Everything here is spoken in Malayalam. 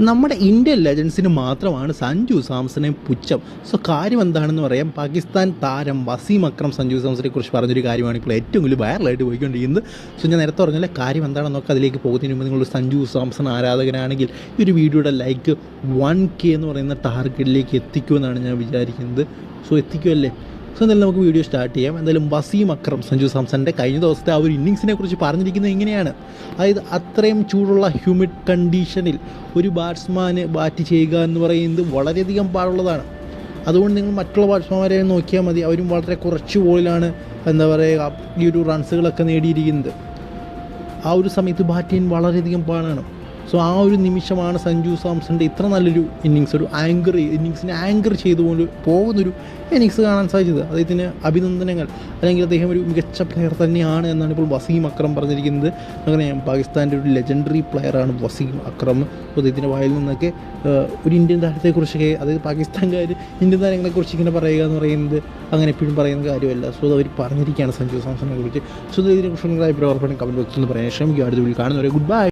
നമ്മുടെ ഇന്ത്യൻ ലെജൻസിന് മാത്രമാണ് സഞ്ജു സാംസനെ പുച്ഛം. സോ കാര്യം എന്താണെന്ന് പറയാം. പാകിസ്ഥാൻ താരം വസീം അക്രം സഞ്ജു സാംസനെ കുറിച്ച് പറഞ്ഞൊരു കാര്യമാണ് ഇപ്പോൾ ഏറ്റവും വലിയ വൈറലായിട്ട് പോയിക്കൊണ്ടിരിക്കുന്നത്. സോ ഞാൻ നേരത്തെ പറഞ്ഞാൽ കാര്യം എന്താണെന്നൊക്കെ നോക്കാം അതിലേക്ക് പോകുന്നതിന് മുമ്പ് നിങ്ങൾ സഞ്ജു സാംസൺ ആരാധകനാണെങ്കിൽ ഈ ഒരു വീഡിയോയുടെ ലൈക്ക് വൺ കെ എന്ന് പറയുന്ന ടാർഗറ്റിലേക്ക് എത്തിക്കുമെന്നാണ് ഞാൻ വിചാരിക്കുന്നത്. സോ എത്തിക്കുമല്ലേ സോ എന്തായാലും നമുക്ക് വീഡിയോ സ്റ്റാർട്ട് ചെയ്യാം. എന്തായാലും വസീം അക്രം സഞ്ജു സാംസന്റെ കഴിഞ്ഞ ദിവസത്തെ ആ ഒരു ഇന്നിങ്സിനെ കുറിച്ച് പറഞ്ഞിരിക്കുന്നത് ഇങ്ങനെയാണ്. അതായത് അത്രയും ചൂടുള്ള ഹ്യൂമിഡ് കണ്ടീഷനിൽ ഒരു ബാറ്റ്സ്മാന് ബാറ്റ് ചെയ്യുക എന്ന് പറയുന്നത് വളരെയധികം പാടുള്ളതാണ്. അതുകൊണ്ട് നിങ്ങൾ മറ്റുള്ള ബാറ്റ്സ്മാൻമാരെ നോക്കിയാൽ മതി. അവരും വളരെ കുറച്ച് ബോളിലാണ് എന്താ പറയുക ഈ ഒരു റൺസുകളൊക്കെ നേടിയിരിക്കുന്നത്. ആ ഒരു സമയത്ത് ബാറ്റ് ചെയ്യാൻ വളരെയധികം പാടാണ്. സോ ആ ഒരു നിമിഷമാണ് സഞ്ജു സാംസണിന്റെ ഇത്ര നല്ലൊരു ഇന്നിങ്സ് ഒരു ആങ്കർ ഇന്നിങ്സിനെ ആങ്കർ ചെയ്തുകൊണ്ട് പോകുന്നൊരു ഇന്നിങ്സ് കാണാൻ സാധിച്ചത്. അദ്ദേഹത്തിന് അഭിനന്ദനങ്ങൾ. അല്ലെങ്കിൽ അദ്ദേഹം ഒരു മികച്ച പ്ലെയർ തന്നെയാണ് എന്നാണ് ഇപ്പോൾ വസീം അക്രം പറഞ്ഞിരിക്കുന്നത്. അങ്ങനെ പാകിസ്ഥാന്റെ ഒരു ലെജൻഡറി പ്ലെയറാണ് വസീം അക്രം. അദ്ദേഹത്തിന്റെ വായിൽ നിന്നൊക്കെ ഒരു ഇന്ത്യൻ താരത്തെക്കുറിച്ചൊക്കെ അതായത് പാകിസ്ഥാൻകാർ ഇന്ത്യൻ താരങ്ങളെക്കുറിച്ച് ഇങ്ങനെ പറയുക എന്ന് പറയുന്നത് അങ്ങനെ എപ്പോഴും പറയുന്ന കാര്യമല്ല. സോ അവർ പറഞ്ഞിരിക്കുകയാണ് സഞ്ജു സാംസണിനെ കുറിച്ച്. സോ ഇതിനെക്കുറിച്ച് നിങ്ങളുടെ അഭിപ്രായം കമന്റ് ബോക്സിൽ പറയാൻ ശ്രമിക്കുക. അടുത്ത വീട്ടിൽ കാണുന്നവരെ ഗുഡ് ബൈ